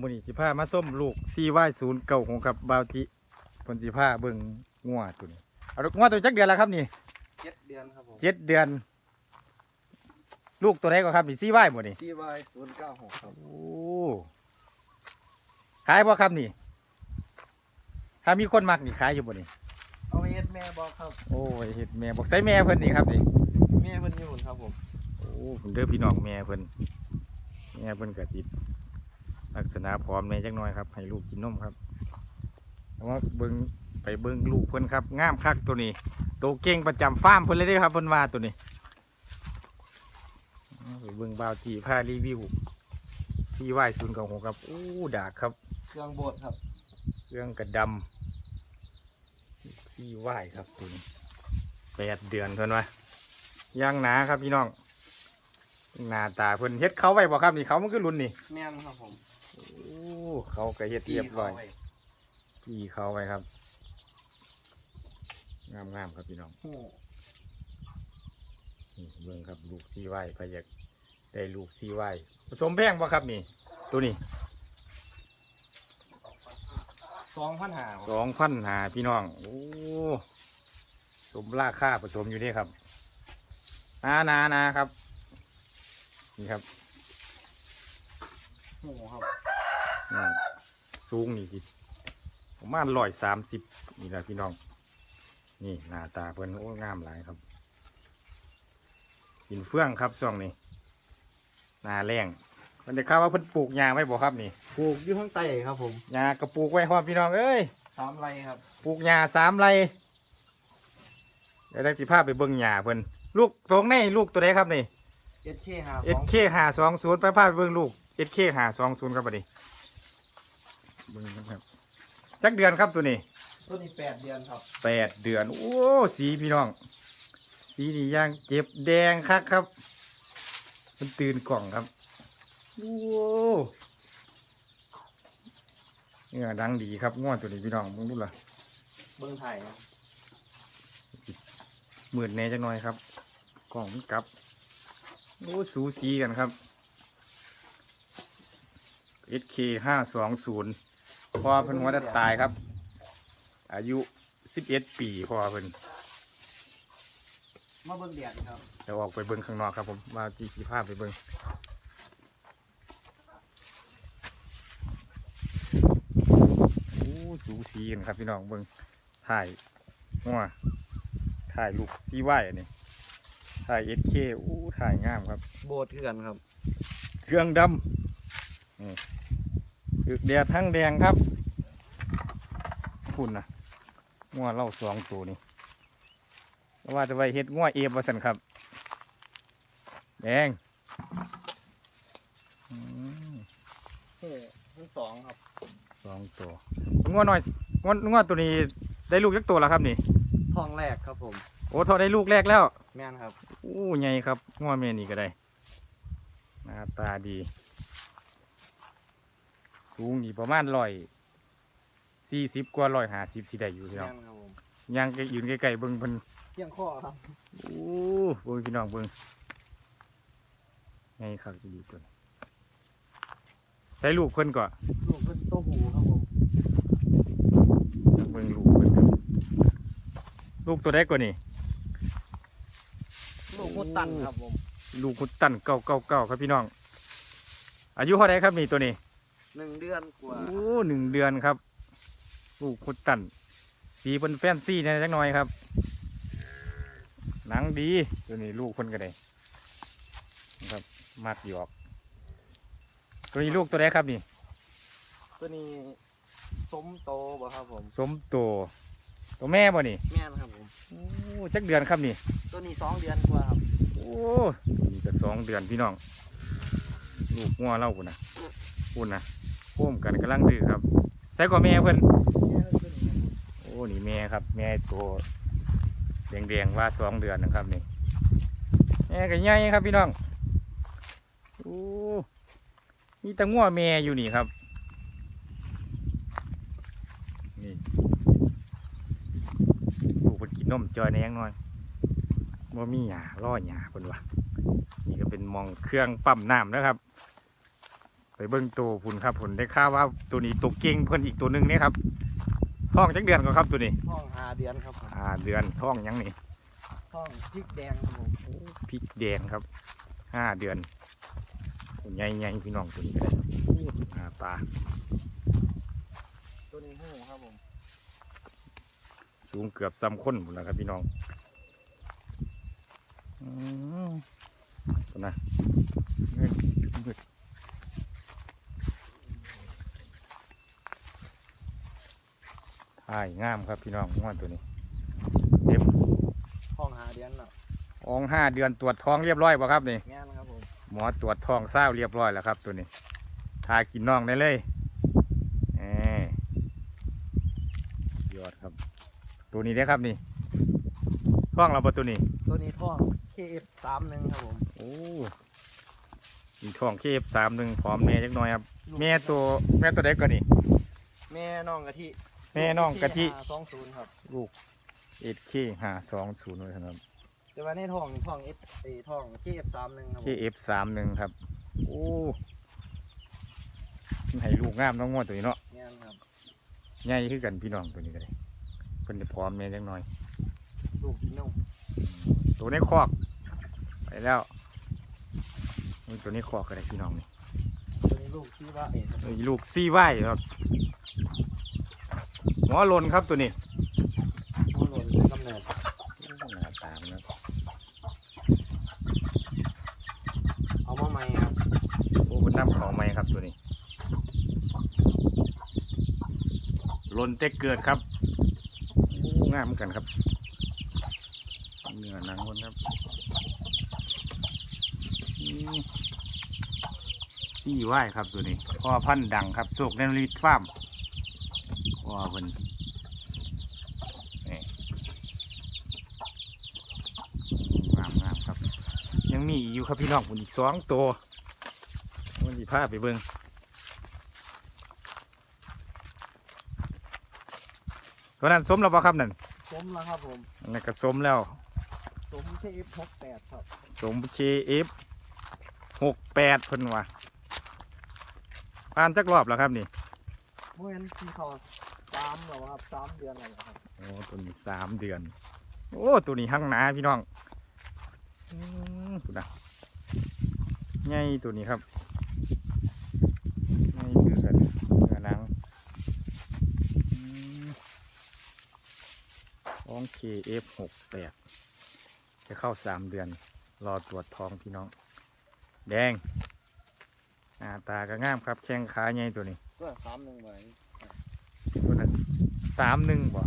มูนี่สิพามาส้มลูกซีไว้ศูนย์เก่าของกับบาวจิเพิ่นสิพาเบิ่งงัวตัวนี้เอางัวตัวจักเดือนแล้วครับนี่เจ็ดเดือนครับผมเจ็ดเดือน ลูกตัวไหนก็ครับนี่ซีไว้หมดนี่ซีวายศูนย์เก้าหกครับโอ้ขายบ่ครับนี่ ถ้ามีคนมักนี่ขายอยู่บ่นี่เอาเฮ็ดแม่บอกครับ โอ้ยเห็ดแม่บอกใส่แม่เพิ่นนี่ครับนี่แม่เพิ่นอยู่หุ่นครับผมโอ้ผมเด้อพี่น้องแม่เพิ่นแม่เพิ่นกะจิ ลักษณะพร้อมแม่จักหน่อยครับ ให้ลูกกินนมครับแต่ว่าเบิ่งไปเบิ่งลูกเพิ่นครับงามคักตัวนี้โตวเก่งประจำฟาร์มเพิ่นเลยเด้อครับเพิ่นว่าตัวนี้เอาไปเบิ่งบาวจีพารีวิวที่ไหว้ศูนย์เของผมครับโอ้ดากครับ เครื่องโบดครับ เครื่องกระดำที่ไหว้ครับตัวนี้แปดเดือนเพิ่นว่าย่างหนาครับพี่น้อง หน้าตาเพิ่นเฮ็ดเขาไว้บ่ครับนี่เขามันคือรุ่นนี่แม่นครับผมโอ้เขาก็เฮ็ดเรียบร้อยไว้กี่เขาไว้ครับงามงามๆครับพี่น้องโอ้นี่เบิ่งครับลูกซีไว้พะอยากได้ลูกซีไว้ผสมแพงบ่ครับนี่ ตัวนี้สองพันหาสองพันหาพี่น้อง โอ้สมราคาผสมอยู่นี่ครับนานานาครับ นี่ครับโอ้ครับอืมสูงนี่สิประมาณร้อยสามสิบนี่แหละพี่น้อง นี่หน้าตาเพิ่นโอ้งามหลายครับกินเฟื่องครับช่วงนี้หนาแรงมันได้ข่าวว่าเพิ่นปลูกยางไว้บ่ครับนี่ปลูกอยู่ข้างใต้ครับผมยากระปลูกไว้พร้อมพี่น้องเอ้ยสามไรครับปลูกยาสามไรเดี๋ยวได้สิพาไปเบิ่งยาเพิ่นลูกตรงในลูกตัวใดครับนี่ เอสเคหาเอสเคหาสองศูนย์ไปพาไปเบิ่งลูกเอสเคหาสองศูนย์ครับบัดนี้เบิ่งกันครับจักเดือนครับตัวนี้ ตัวนี้แปดเดือนครับแปดเดือน โอ้สีพี่น้อง สีนี่ย่างเจ็บแดงคักครับ มันตื่นกล่องครับโอ้เนี่ยดังดีครับง่วนตัวนี้พี่น้องมึงดูล่ะเบิ้งไทยครับหมื่นแหน่จังหน่อยครับกล่องมันกลับ โอ้สูสีกันครับ SK ห้าสองศูนย์พอเพิ่นหัวจะตายครับ อายุสิบเอ็ดปีพอเพิ่นมาเบิ้งเดียนครับเดี๋ยวออกไปเบิ้งข้างนอกครับผมมาจีสีภาพไปเบิ้งโอ้สูสีกันครับพี่น้องเบิ้งถ่ายงัวถ่ายลูกซีไว้อันนี้ ถ่ายเอสเคโอ้ถ่ายงามครับ โบดคือกันครับ เครื่องดำนี่ถึกแดดทั้งแดงครับคุณนะงัวเล่าสองตัวนี่ว่าจะไปเฮ็ดงัวเอฟวาสันครับ แดงอืมเฮ้ทั้งสองครับสองตัวงัวน้อยงัวงัวตัวนี้ได้ลูกยักตัวแล้วครับนี่ทองแรกครับผม โอ้ทอได้ลูกแรกแล้วแม่นครับโอ้ใหญ่ครับงัวเมียนี่ก็ได้หน้าตาดีสูงนี่ประมาณร้อยสี่สิบกว่าร้อยห้าสิบสิได้อยู่พี่น้แม่องนครับผมยังใกล้ยืนใกล้ๆเบิ่งเพิ่นเพียงข้อครับโอ้เบิ่งพี่น้องเบิ่งไงครับดีเพิ่นใช้ลูกเพิ่นก่อนลูกเป็นโตหูครับผมเบิ่งลูกเพิ่นครับลูกตัวแรกกว่านี่ ลูกมุดตันครับผม ลูกคุดตันเก้าเก้าเก้าครับพี่น้อง อายุเท่าไรครับนี่ตัวนี้หนึ่งเดือนกว่า โอ้หนึ่งเดือนครับ ลูกคุดตัน สีเป็นแฟนซี่แหน่จักหน่อยครับ หนังดีตัวนี้ลูกคนก็ได้นะครับมัดหยอก ตัวนี้ลูกตัวแรกครับนี่ ตัวนี้สมโตบ่ครับผม สมตัว ตัวแม่บ่นี่แม่นครับผมโอ้จักเดือนครับนี่ ตัวนี้สองเดือนกว่าครับโอ้นี่ก็สองเดือนพี่น้อง ลูกงัวเล่าคุณนะคุณนะพ่วมกันกำลังดื้อครับใส่กว่าแม่เพิ่นแม่ตัวนี้ครับโอ้นี่แม่ครับ แม่ตัวแดงๆว่าสองเดือนนะครับนี่แม่ก็ใหญ่ครับพี่น้องโอ้มีแตะงัวแม่อยู่นี่ครับนี่ลูกเพิ่ นกินนมจอยในยังน้อยว่ามีหยาล่อหยาเพิ่นวะนี่ก็เป็นหมองเครื่องปั๊มน้ำนะครับไปไปเบิ้งตัวพุ่นครับผลได้ข่าวว่าตัวนี้ตัวเก่งเพิ่นอีกตัวหนึ่งเนี่ยครับท้องจักเดือนก็ครับตัวนี้ท้องหาเดือนครับผมอ่าเดือนท้องหยังนี่ท้องพริกแดงครับผมพริกแดงครับห้าเดือนใหญ่ใหญ่ๆพี่น้องตัวนี้ก็ได้หน้าตาตัวนี้หูครับผม สูงเกือบซ้ำคนหมดแล้วครับพี่น้องอืมตัวนะเงินมืดถ่ายงามครับพี่น้องงอนตัวนี้เต็มท้องหาเดือนเนาะอองห้าเดือนตรวจท้องเรียบร้อยป่ะครับนี่แม่นครับผมหมอตรวจท้องเศร้าเรียบร้อยแล้วครับตัวนี้ทากินน่องได้เลยแหมยอดครับ ตัวนี้ได้อครับนี่ท้องเราปะตัวนี้ตัวนี้ท้อง KF สามหนึ่งครับผมโอ้มีท้องเคฟสามหนึ่งพร้อมแม่จักหน่อยครับแม่ตัวแม่ตัวเด็กกว่านี่แม่น้องกะทิแม่น้องกะทิสองศูนย์ครับลูกเอ็ดเคห้าสองศูนย์เลยครับแต่ว่าในท้องนี่ท้อง F ไอท้อง KF สามหนึ่งครับเคผมเอฟสามหนึ่งครับโอ้มันให้ลูกงามน้องงวดตัวนี้เนาะแม่นครับใหญ่ขึ้นกันพี่น้องตัวนี้ก็ได้เพิ่นจะพร้อมแม่จักหน่อยลูกกินนมตัวนี้คอกไปแล้วนี่ตัวนี้คอกก็ได้พี่น้องนี่ตัวนี้ลูกชื่อว่าเอ็ดเอ้ยลูกซี่ไหว้ครับหัวหลนครับตัวนี้ผู้หล่นเป็นกำเนิดหน้าตามนะเอามาใหม่ครับโอ้เป็นน้ำของไหมครับตัวนี้หลนเต็กเกิดครับโอ้ งามเหมือนกันครับเนื้อหนังคนครับอืมซี่ไหวครับตัวนี้พ่อพันธุ์ดังครับโศกเนริทฟาร์มพ่อเพิ่นงามงามครับ ยังมีอยู่ครับพี่น้องผมอีกสองตัวมันดีพาไปเบิ้ง ตัวนั้นสมแล้วปะครับนั่นสมแล้วครับผมอันนั่นก็สมแล้ว สม KF หกแปดครับสมเคเอฟหกแปดเพิ่นว่าผ่านจักรอบแล้วครับนี่เมื่อนั้นที่เขาสามแล้วครับสามเดือนแล้วครับโอ้ตัวนี้สามเดือน โอ้ตัวนี้หั่งหนาพี่น้องอืมตัวนะใหญ่ตัวนี้ครับใหญ่คือกันเนื้อหนัง ท้อง KF หกแปดจะเข้าสามเดือน รอตรวจท้องพี่น้อง แดงหน้าตาก็งามครับ แข้งขาใหญ่ตัวนี้ก็สามหนึ่งไว้ตัวนั้นสามหนึ่งบ่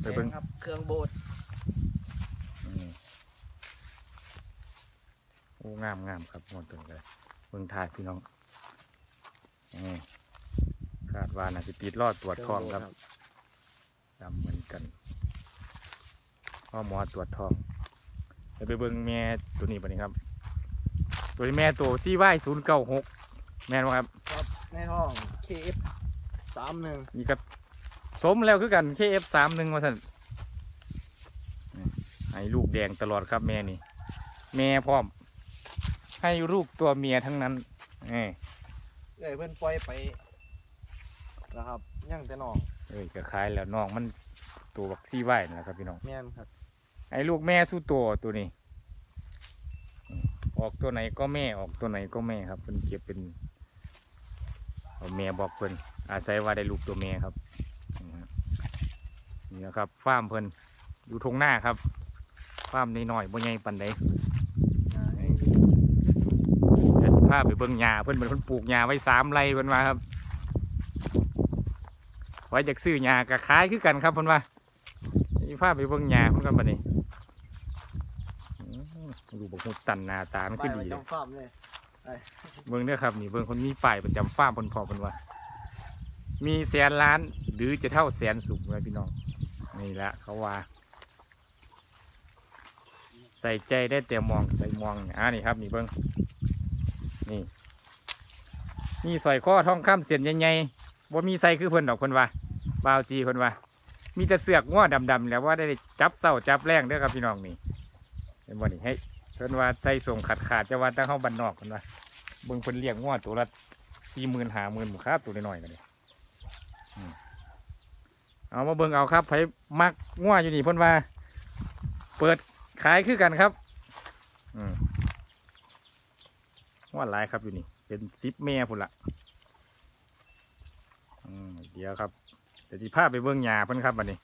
ไปเบิ่งครับ เครื่องโบดอืมโอ้งามงามครับมวนตัวนี้เลยเบิ่งถ่ายพี่น้องนี่ คาดว่าน่าจะติดรอดตรวจทองครับดำเหมือนกันพ่อหมอตรวจทองเดี๋ยวไปเบิ่งแม่ตัวนี้ปะนี่ครับ ตัวนี้แม่ตัวซีไว้ศูนย์เก้าหกแม่นบ่ครับครับในห้อง KF สามหนึ่งนี่ก็สมแล้วคือกัน KF สามหนึ่งว่าท่านนี่ให้ลูกแดงตลอดครับแม่นี่ แม่พร้อม ให้ลูกตัวเมียทั้งนั้นเอ้ยเลยเพื่อนปล่อยไป นะครับย่างแต่น้องเอ้ยก็คล้ายแล้วน้องมันตัวบักซี่ไว้นะครับพี่น้อง แม่นครับให้ลูกแม่สู้ตัวตัวนี้อืมออกตัวไหนก็แม่ออกตัวไหนก็แม่ครับเพิ่นเก็บเป็นเอาแม่บอกเพิ่นอาศัยว่าได้ลูกตัวแม่ครับนี่ครับนี่นะครับฟาร์มเพิ่นอยู่ทงหน้าครับฟาร์มน้อยๆบ่ใหญ่ปานใดเดี๋ยวสิพาไปเบิ่งหญ้าเพิ่นเป็นคนปลูกหญ้าไว้สามไร่เพิ่นว่าครับไว้จากซื้อหญ้าก็ขายคือกันครับเพิ่นว่าสิพาไปเบิ่งหญ้าเพิ่นกันบัดนี้อืมดูบักมุดตันหน้าตามันไปคือไว้ดีเลยจำฟาร์มเลยเบิ่งเด้อครับนี่เบิ่งคนมีป้ายประจำฟาร์มเพิ่นพอเพิ่นว่า มีแสนล้านหรือจะเท่าแสนสุขเลยพี่น้องนี่ละเขาว่า ใส่ใจได้แต่มองใส่มองอ่านี่ครับ นี่เบิ่งนี่นี่สอยข้อทองคำเสียนใหญ่ๆ ว่ามีใส่คือเพิ่นดอกเพิ่นว่าบาวจีเพิ่นว่า มีแต่เสือกง้อดำๆแล้วว่าได้จับเศร้าจับแรงเด้อครับพี่น้องนี่เห็นบ่นี่ให้เพิ่นว่าใส่ส่งขาดขาดจะว่าตั้งเข้าบันนอกกันว่าเบิ่งเพิ่นเลี้ยงง้อตัวละสี่หมื่นห้าหมื่นหมูครับตัวน้อยๆกันเลยเอามาเบิ่งเอาครับไผมักง้ออยู่นี่เพิ่นว่า เปิดขายคือกันครับ อืมง้อหลายครับอยู่นี่ เป็นซิปแม่พุ่นละ เดี๋ยวครับเดี๋ยวที่พาไปเบื้องหยาเพิ่นครับบัดนี้